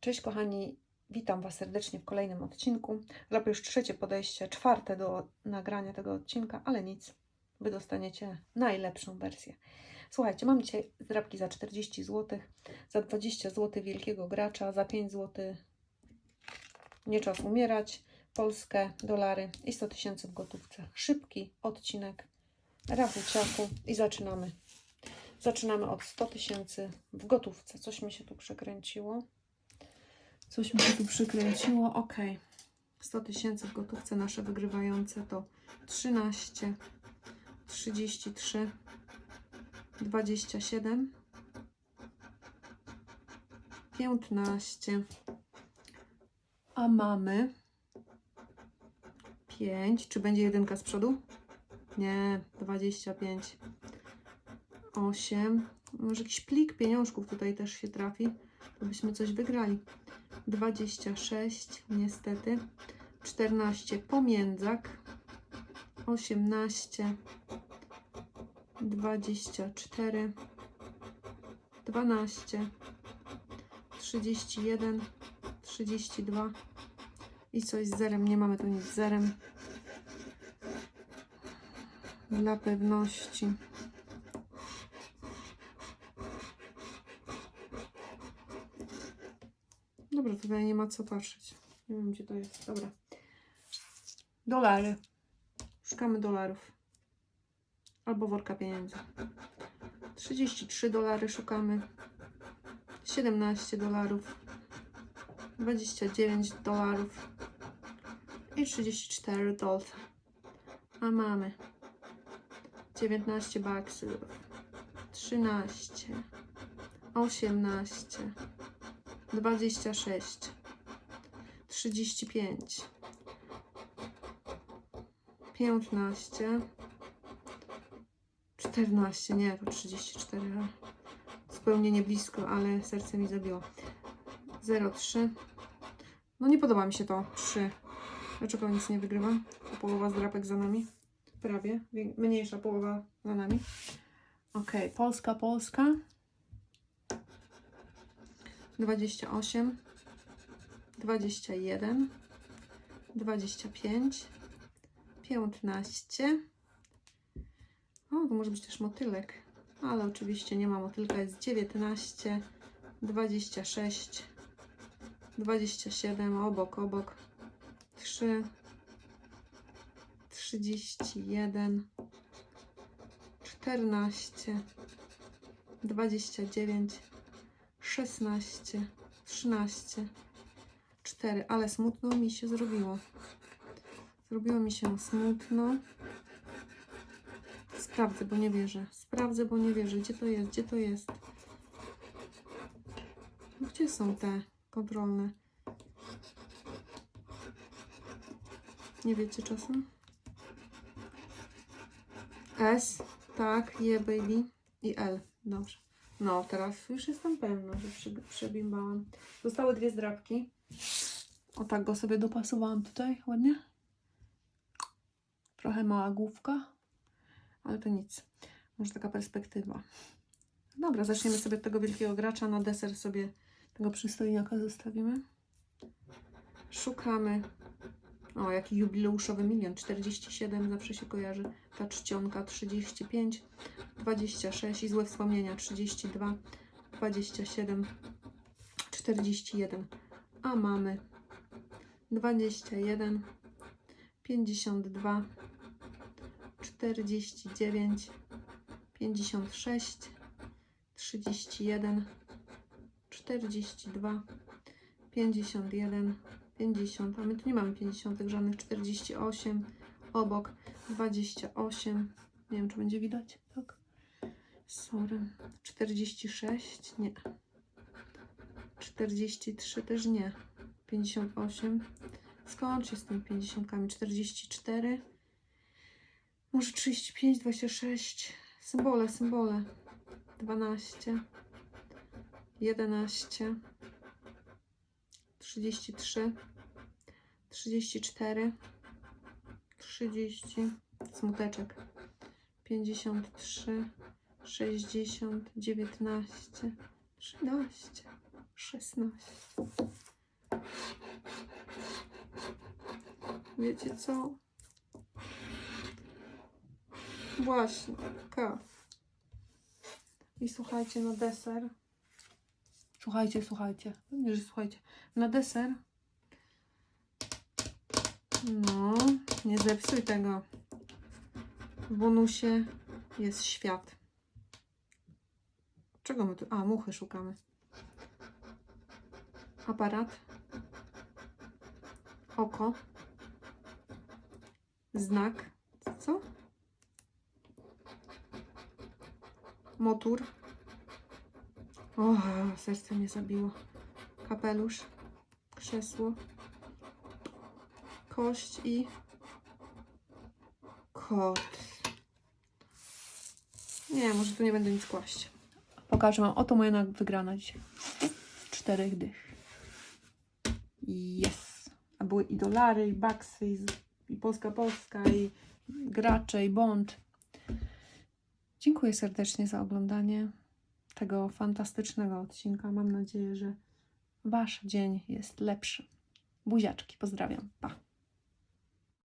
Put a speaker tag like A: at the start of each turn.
A: Cześć kochani, witam Was serdecznie w kolejnym odcinku. Robię już trzecie podejście, czwarte do nagrania tego odcinka, ale nic, Wy dostaniecie najlepszą wersję. Słuchajcie, mam dzisiaj zdrabki za 40 zł, za 20 zł wielkiego gracza, za 5 zł nie czas umierać, Polskę, dolary i 100 tysięcy w gotówce. Szybki odcinek, rachu ciachu i zaczynamy. Zaczynamy od 100 tysięcy w gotówce. Coś mi się tu przekręciło. Coś mi się tu przykręciło. Ok. 100 tysięcy w gotówce nasze wygrywające to 13, 33, 27, 15. A mamy 5. Czy będzie jedynka z przodu? Nie, 25. 8. Może jakiś plik pieniążków tutaj też się trafi, to byśmy coś wygrali. 26, niestety. 14, pomiędzak. 18, 24, 12, 31, 32 i coś z zerem. Nie mamy tu nic z zerem. Dla pewności. Tutaj nie ma co patrzeć. Nie wiem, gdzie to jest. Dobra. Dolary. Szukamy dolarów. Albo worka pieniędzy. 33 dolary szukamy. 17 dolarów. 29 dolarów. I 34 dolarów. A mamy 19 baksów. 13. 18. 26, 35, 15, 14, nie, to 34, zupełnie nie blisko, ale serce mi zabiło. 03, no nie podoba mi się to, 3. Dlaczego nic nie wygrywam? Połowa zdrapek za nami, prawie, mniejsza połowa za nami. Ok, Polska, Polska. 28, 21, 25, 15. O, to może być też motylek, ale oczywiście nie ma motylka. Jest 19, 26, 27, obok, obok, 3, 31, 14, 29, 16, 13, 4, ale smutno mi się zrobiło. Zrobiło mi się smutno. Sprawdzę, bo nie wierzę. Sprawdzę, bo nie wierzę. Gdzie to jest? Gdzie to jest? No, Gdzie są te kontrolne? Nie wiecie czasem? S, tak, je baby i L. Dobrze. No, teraz już jestem pewna, że przebimbałam. Zostały dwie zdrabki. O tak go sobie dopasowałam tutaj ładnie. Trochę mała główka, ale to nic. Może taka perspektywa. Dobra, zaczniemy sobie od tego wielkiego gracza. Na deser sobie tego przystojniaka zostawimy. Szukamy. O, jaki jubileuszowy milion. 47 zawsze się kojarzy. Ta czcionka 35. 26 i złe wspomnienia 32, 27, 41, a mamy 21, 52, 49, 56, 31, 42, 51, 50, a my tu nie mamy 50 żadnych, 48, obok 28, nie wiem czy będzie widać, tak? Sorry. 46? Nie. 43 też nie. 58. Skąd się z tymi 50? 44. Może 35, 26. Symbole, symbole. 12. 11. 33, 34, 30, smuteczek, 53, 60, 19, 13, 16. Wiecie co? Właśnie, K. I słuchajcie, na deser Słuchajcie, słuchajcie. Że słuchajcie. Na deser. No, nie zepsuj tego. W bonusie jest świat. Czego my tu? A, muchy szukamy. Aparat. Oko. Znak. Co? Motor. O, serce mnie zabiło. Kapelusz. Krzesło. Kość i kot. Nie, może tu nie będę nic kłaść. Pokażę Wam. Oto moja wygrana dzisiaj. Czterech dych. Yes. A były i dolary, i baksy, i, i Polska Polska, i gracze, i bond. Dziękuję serdecznie za oglądanie tego fantastycznego odcinka. Mam nadzieję, że Wasz dzień jest lepszy. Buziaczki, pozdrawiam. Pa.